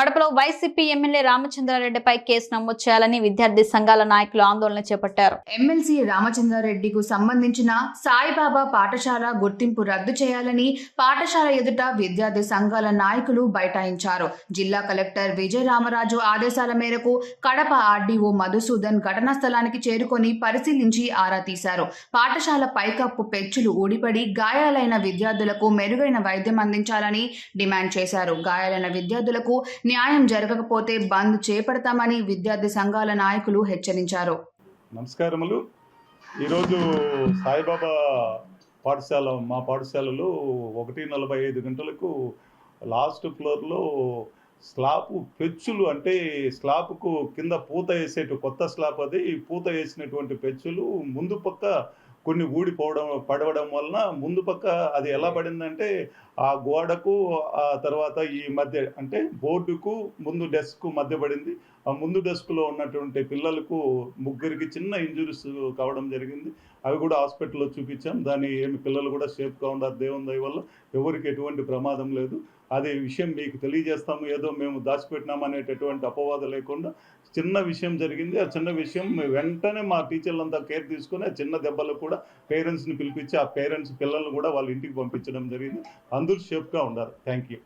కడపలో YCP MLA రామచంద్రారెడ్డిపై case నమోదు చేయాలని విద్యార్థి సంఘాల నాయకులు ఆందోళన చేపట్టారు. ఎమ్మెల్సీ రామచంద్రారెడ్డికు సంబంధించిన సాయిబాబా పాఠశాల గుర్తింపు రద్దు చేయాలని పాఠశాల ఎదుట విద్యార్థి సంఘాల నాయకులు బైఠాయించారు. జిల్లా కలెక్టర్ విజయ రామరాజు ఆదేశాల మేరకు కడప ఆర్డీఓ మధుసూదన్ ఘటనా స్థలానికి చేరుకొని పరిశీలించి ఆరా తీశారు. పాఠశాల పైకప్పు పెచ్చులు ఊడిపడి గాయాలైన విద్యార్థులకు మెరుగైన వైద్యం అందించాలని డిమాండ్ చేశారు. గాయాలైన విద్యార్థులకు న్యాయం జరగకపోతే బంద్ చేపడతామని విద్యార్థి సంఘాల నాయకులు హెచ్చరించారు. నమస్కారములు. ఈరోజు సాయిబాబా పాఠశాల మా పాఠశాలలో ఒకటి నలభై ఐదు గంటలకు లాస్ట్ ఫ్లోర్లో స్లాప్ పెచ్చులు అంటే స్లాబ్కు కింద పూత వేసేటు కొత్త స్లాబ్ అది. పూత వేసినటువంటి పెచ్చులు ముందు పక్క కొన్ని ఊడిపోవడం పడవడం వలన ముందు పక్క అది ఎలా పడిందంటే ఆ గోడకు ఆ తర్వాత ఈ మధ్య అంటే బోర్డుకు ముందు డెస్క్ మధ్య పడింది. ఆ ముందు డెస్క్లో ఉన్నటువంటి పిల్లలకు ముగ్గురికి చిన్న ఇంజురీస్ కావడం జరిగింది. అవి కూడా హాస్పిటల్లో చూపించాం. దాని ఏమి పిల్లలు కూడా సేఫ్గా ఉన్నారు దేవుని దయ వల్ల. ఎవరికి ఎటువంటి ప్రమాదం లేదు. అదే విషయం మీకు తెలియజేస్తాము. ఏదో మేము దాచిపెట్టినాం అనేటటువంటి అపవాదం లేకుండా చిన్న విషయం జరిగింది. ఆ చిన్న విషయం వెంటనే మా టీచర్లంతా కేర్ తీసుకొని ఆ చిన్న దెబ్బలకు కూడా పేరెంట్స్ని పిలిపించి ఆ పేరెంట్స్ పిల్లల్ని కూడా వాళ్ళ ఇంటికి పంపించడం జరిగింది. అందరూ సేఫ్గా ఉండాలి థ్యాంక్ యూ